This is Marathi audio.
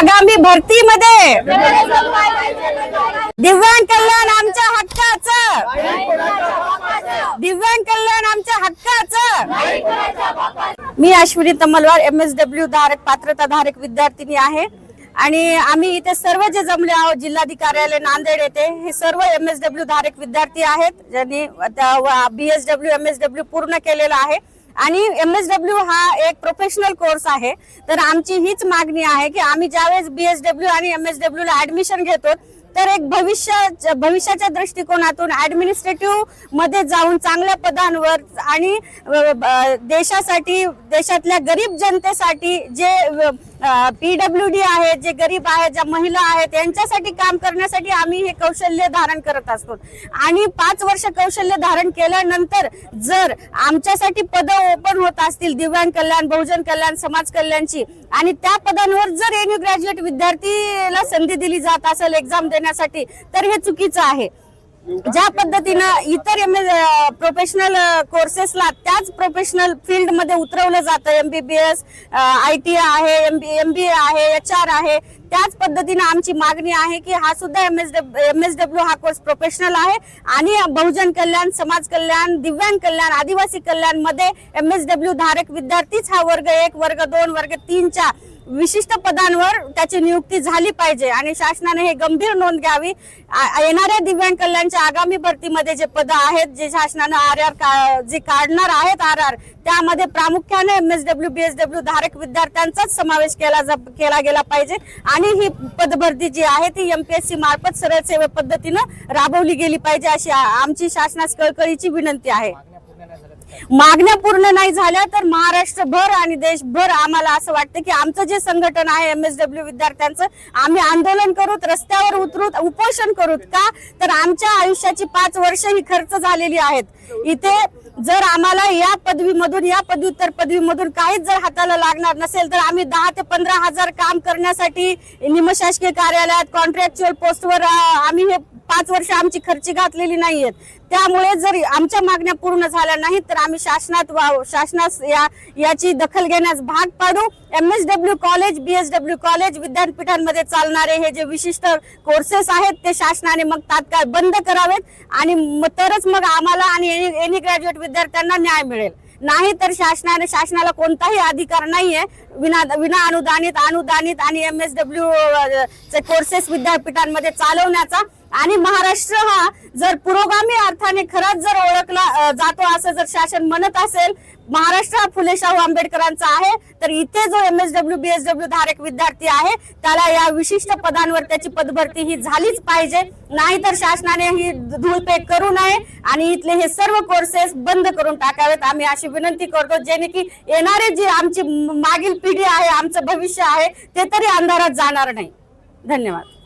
आगामी भरतीमध्ये. दिव्यांग कल्याण आमच्या हक्काचं. दिव्यांग कल्याण आमच्या हक्काचं. मी Ashwini Tamalwar M S W धारक पात्रता धारक विद्यार्थिनी आहे. आणि आम्ही इथे सर्व जे जमले आहोत जिल्हाधिकार्यालय नांदेड येथे हे सर्व एम एस डब्ल्यू धारक विद्यार्थी आहेत ज्यांनी B S W M S W पूर्ण केलेलं आहे. आणि एम एस डब्ल्यू हा एक प्रोफेशनल कोर्स आहे. तर आमची हीच मागणी आहे की आम्ही ज्यावेळेस बी एस डब्ल्यू आणि एम एस डब्ल्यू ला ऍडमिशन घेतो तर एक भविष्य भविष्याच्या दृष्टिकोनातून ऍडमिनिस्ट्रेटिव्हमध्ये जाऊन चांगल्या पदांवर आणि देशासाठी देशातल्या गरीब जनतेसाठी जे पीडब्ल्यू डी आहेत जे गरीब आहेत ज्या महिला आहेत यांच्यासाठी काम करण्यासाठी आम्ही हे कौशल्य धारण करत असतो. आणि पाच वर्ष कौशल्य धारण केल्यानंतर जर आमच्यासाठी पदं ओपन होत असतील दिव्यांग कल्याण बहुजन कल्याण समाज कल्याणची आणि त्या पदांवर जर एन्यू ग्रॅज्युएट विद्यार्थीला संधी दिली जात असेल एक्झाम देण्यासाठी तर हे चुकीचं आहे. ज्या पद्धतीनं इतर एम प्रोफेशनल कोर्सेसला त्याच प्रोफेशनल फील्डमध्ये उतरवलं जातं. एमबीबीएस आय टी आहे एम बी ए आहे एच आर आहे त्याच पद्धतीनं आमची मागणी आहे की हा सुद्धा M S M S W हा कोर्स प्रोफेशनल आहे आणि बहुजन कल्याण समाज कल्याण दिव्यांग कल्याण आदिवासी कल्याणमध्ये एम एस डब्ल्यू धारक विद्यार्थीच हा वर्ग एक वर्ग दोन वर्ग तीनच्या विशिष्ट पदांवर त्याची नियुक्ती झाली पाहिजे आणि शासनाने हे गंभीर नोंद घ्यावी. येणाऱ्या दिव्यांग कल्याणच्या आगामी भरतीमध्ये जे पद आहेत जे शासनानं आर आर जे काढणार आहेत आर आर त्यामध्ये प्रामुख्याने M S W B S W धारक विद्यार्थ्यांचाच समावेश केला जा- केला गेला पाहिजे. आणि ही पदभरती जी आहे ती एम पी मार्फत सरळ सेवा पद्धतीनं राबवली गेली पाहिजे अशी आमची शासनास कळकळीची विनंती आहे. मागण्या पूर्ण नाही झाल्या तर महाराष्ट्रभर आणि देशभर आम्हाला असं वाटतं की आमचं जे संघटन आहे एम एस डब्ल्यू विद्यार्थ्यांचं आम्ही आंदोलन करूत रस्त्यावर उतरूत उपोषण करूत का? तर आमच्या आयुष्याची पाच वर्ष ही खर्च झालेली आहेत. इथे जर आम्हाला या पदवीमधून या पदव्युत्तर पदवीमधून काहीच जर हाताला लागणार नसेल तर आम्ही दहा ते पंधरा हजार काम करण्यासाठी निमशासकीय कार्यालयात कॉन्ट्रॅक्च्युअल पोस्टवर आम्ही हे पाच वर्ष आमची खर्ची घातलेली नाहीयेत. त्यामुळे जर आमच्या मागण्या पूर्ण झाल्या नाहीत तर आम्ही शासनात शासनास या याची दखल घेण्यास भाग पाडू. M S W college B S W college विद्यापीठांमध्ये चालणारे हे जे विशिष्ट कोर्सेस आहेत ते शासनाने मग तात्काळ बंद करावेत आणि तरच मग आम्हाला आणि एनी ग्रॅज्युएट विद्यार्थ्यांना न्याय मिळेल. नाही तर शासनाने शासनाला कोणताही अधिकार नाहीये. विना विना अनुदानित अनुदानित आणि एम एस डब्ल्यू चे कोर्सेस विद्यापीठांमध्ये चालवण्याचा. आणि महाराष्ट्र हा जर पुरोगामी अर्थाने खरंच जर ओळखला जातो असं जर शासन म्हणत असेल महाराष्ट्र हा फुले शाहू आंबेडकरांचा आहे तर इथे जो M S W B S W धारक विद्यार्थी आहे त्याला या विशिष्ट पदांवर त्याची पदभरती ही झालीच पाहिजे. नाहीतर शासनाने ही धूळपेक करू नये आणि इथले हे सर्व कोर्सेस बंद करून टाकावेत. आम्ही अशी विनंती करतो जेणे की येणारे जी आमची मागील पिढी आहे आमचं भविष्य आहे ते तरी अंधारात जाणार नाही. धन्यवाद.